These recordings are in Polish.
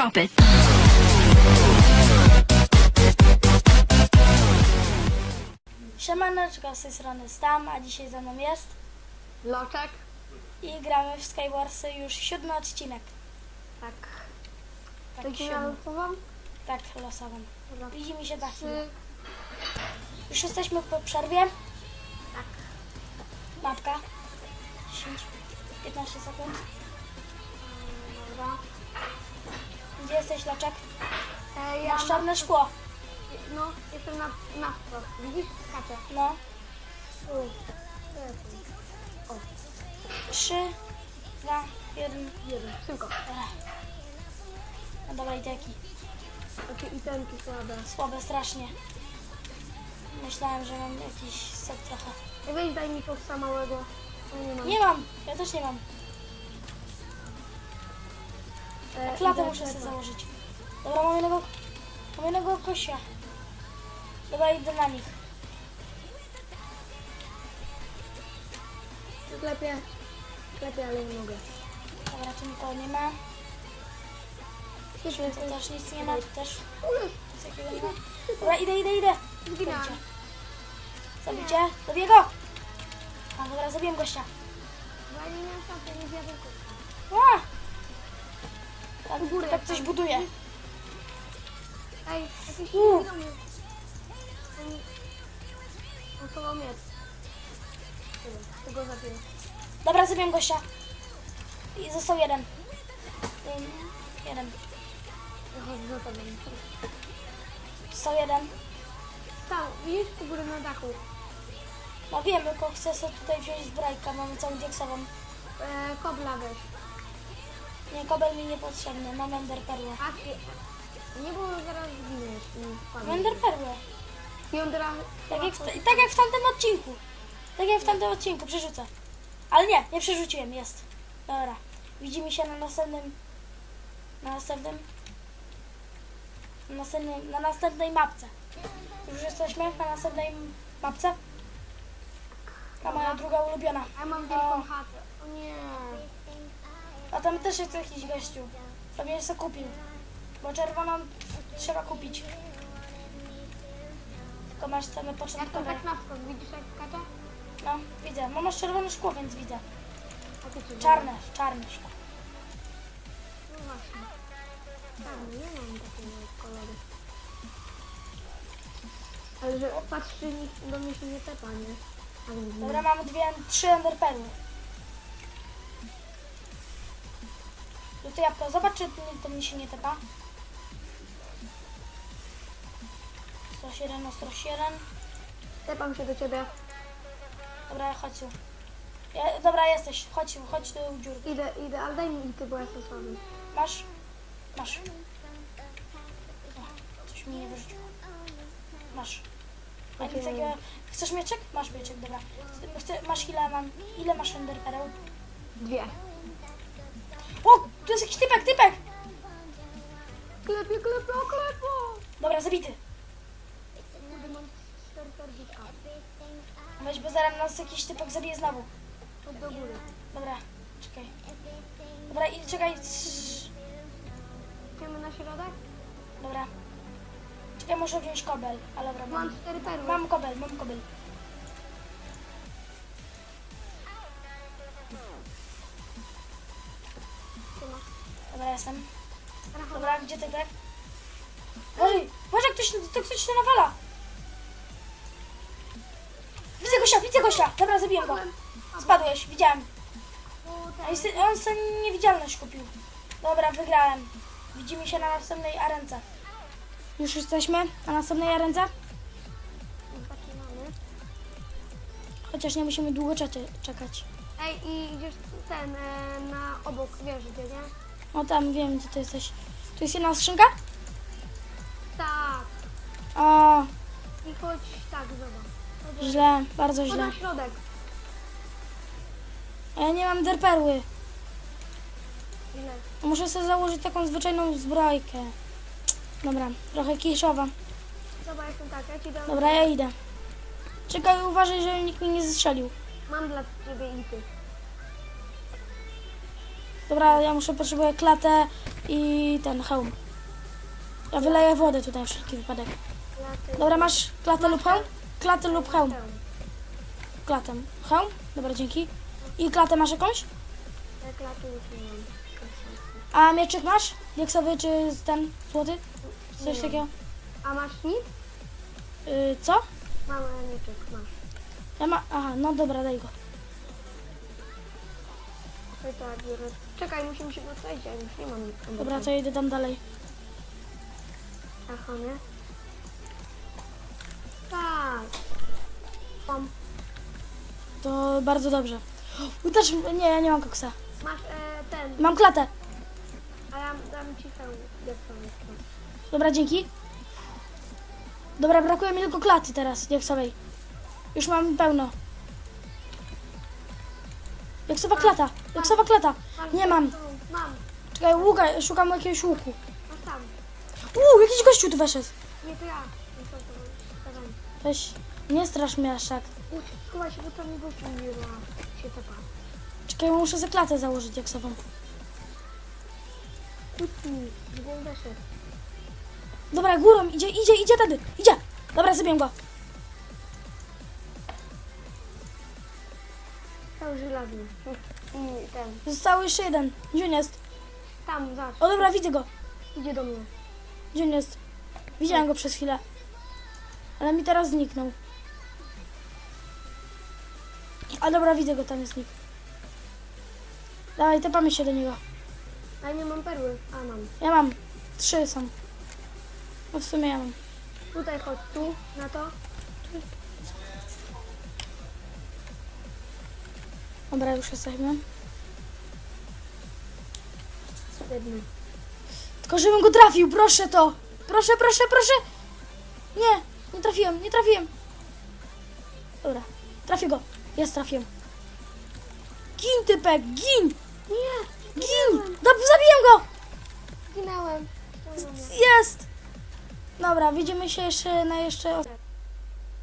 Drop it. Siemaneczko, z tej strony Stam, a dzisiaj ze mną jest Loczek? i gramy w Skywarsy już siódmy odcinek. Tak. Tak, Taki siódmy. tak losową. Dobra. Widzimy się za chwilę. Już jesteśmy po przerwie. Tak. Mapka. 10, 15 sekund. Jesteś, Laczek? E, ja Masz czarne szkło. No, jestem na, na wprost. Widzisz? Skaczę. No. U. 3, 2, 1. Jeden. Szybko. No dobra, ideki. Takie itemki słabe. Słabe strasznie. Myślałem, że mam jakiś set trochę. Weź daj mi koksa małego. Ja nie mam. Nie mam, ja też nie mam. E, Klatę muszę sobie założyć. Dobra, mam jednego, mam jednego kosia. Dobra, idę na nich. Klepię. Klepię, ale nie mogę. Dobra, tu nikogo nie ma. Tu też nic nie ma, tu też nic takiego nie ma. Dobra, idę, idę, idę. Zginąłem. Zabicie. Zabiję go! A, dobra, zabiłem gościa. Bo nie miałem szansy, nie zjadłem koksa. Tak, U góry tak coś buduje. Ej, jakiś U. niewidomy. On... On chował miecz. Tego zabiję. Dobra, zabiłem gościa. I został jeden. Ym, Jeden. Chodzę za tobą. Został jeden. Tam, widzisz u góry na dachu. No wiem, tylko chcę sobie tutaj wziąć zbrojkę, mamy całą dieksową. E, kobla weź. Nie, kobel mi niepotrzebny, mam ender perłę. A ty... Nie było zaraz zginiesz Mam wpadniesz. ender perłę. I on teraz... Tak jak, w, tak jak w tamtym odcinku. Tak jak w tamtym odcinku, przerzucę. Ale nie, nie przerzuciłem, jest. Dobra. Widzimy się na następnym... Na następnym... Na, następnym, na następnej mapce. Już jesteśmy na następnej mapce. Ta moja druga ulubiona. Ja mam wielką chatę. O nie. A tam też jest jakiś gościu. Pewnie sobie kupił. Bo czerwoną trzeba kupić. Tylko masz ceny Jak to początkowe. tak na skok, widzisz jak skacze? No, widzę. Bo masz czerwone szkło, więc widzę. A ty czy Czarne, czarne szkło. No właśnie. Czarny, nie mam takiego koloru. Ale że patrzy, nikt do mnie się nie tepa, nie? Ale. Dobra, mamy dwie, trzy enderperły. No to jabłko, zobacz, czy to mi się nie tepa. Ostrość jeden, ostrość jeden. Tepam się do ciebie. Dobra, chodź tu. Ja, dobra, jesteś. Chodź, chodź do dziurki. Idę, idę, ale daj mi ty, bo ja jestem słaby. Masz? Masz. O, coś mi nie wyrzuciło. Masz. A nic takiego... Chcesz mieczek? Masz mieczek, dobra. Chcę, masz ile mam? Ile masz ender pereł? Dwie. Tu jest jakiś typek, typek! Klepie, klepie, klepo! Dobra, zabity. Kurde, mam. Weź, bo zaraz nas jakiś typek zabije znowu. Do góry. Dobra, czekaj. Dobra, i czekaj. Cii. Idziemy na środek? Dobra. Czekaj, muszę wziąć kobel. Ale dobra, mam. Mam cztery perły. Mam kobel, mam kobel. Uważaj, uważaj, ktoś, to ktoś się nawala. Widzę gościa, widzę gościa. Dobra, zabiłem go. Spadłeś, widziałem. A jest, on sobie niewidzialność kupił. Dobra, wygrałem. Widzimy się na następnej arence. Już jesteśmy na następnej arence? Chociaż nie musimy długo czekać. Ej, i idziesz ten, e, na obok, wiesz gdzie, nie? No tam wiem, gdzie ty jesteś. Tu jest jedna skrzynka? O, I chodź, tak, zobacz. Źle, bardzo chodź źle. na środek. A ja nie mam derperły. Ile? Muszę sobie założyć taką zwyczajną zbrojkę. Dobra, trochę kiszowa. Zobacz, jestem tak, ja ci dam. Dobra, ja idę. Czekaj, uważaj, żeby nikt mnie nie zestrzelił. Mam dla ciebie i ty. Dobra, ja muszę, potrzebuję klatę i ten hełm. Ja wyleję wodę tutaj na wszelki wypadek. Dobra, masz klatę lub hełm? Klatę lub hełm. Klatę. Hełm? Dobra, dzięki. I klatę masz jakąś? Jak laty już nie mam. A mieczyk masz? Dieksowy czy ten złoty? Coś Nie. takiego? A masz nic? Yy, co? Mam Anieczek, masz. Ja ma... Aha, no dobra, daj go. Czekaj, musimy się postawić, ja już nie mam nic. Dobra, to ja idę tam dalej. Aha, nie? Tak. Mam. To bardzo dobrze. U, też... Nie, ja nie mam koksa. Masz e, ten, Mam klatę. a ja dam ci hełm. Dobra, dzięki. Dobra, brakuje mi tylko klaty teraz, dieksowej. Już mam pełno. Dieksowa klata, dieksowa klata. Nie mam. Mam. Czekaj, łuka, szukam jakiegoś łuku. Masz tam. Uuu, jakiś gościu tu weszedł. Nie, to ja. Weź, nie strasz mnie aż tak. Schowaj się, bo tam nie ma. Się tepa. Czekaj, muszę za klatę założyć diaksową. Kucnij, gdzie on weszedł. Dobra, górą, idzie, idzie, idzie tady, idzie. Dobra, zabiję go. Cały żelazny. I ten. Został jeszcze jeden. Gdzie on jest? Tam, zobacz. O dobra, widzę go. Idzie do mnie. Gdzie on jest? Widziałem go przez chwilę. Ale mi teraz zniknął. A dobra, widzę go, tam jest nick. Dawaj, tepamy się do niego. A nie mam perły. A mam. Ja mam. Trzy są. No w sumie ja mam. Tutaj chodź, tu, na to. Dobra, już jesteśmy. Jedny. Tylko żebym go trafił, proszę to. Proszę, proszę, proszę. Nie, nie trafiłem, nie trafiłem. Dobra, trafię go. Jest, trafiłem. Gin, typek, gin, Nie! gin. Dob zabiję go. Zginąłem. Jest. Dobra, widzimy się jeszcze na jeszcze...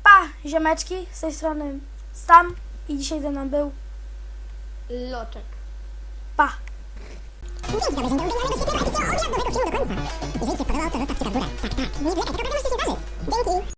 Pa, ziomeczki, z tej strony Stam i dzisiaj ze mną był Loczek. Pa. Świetnego od do końca. Jeżeli Ci się to górę. Tak, tak. Nie tylko się zdarzyć. Dzięki.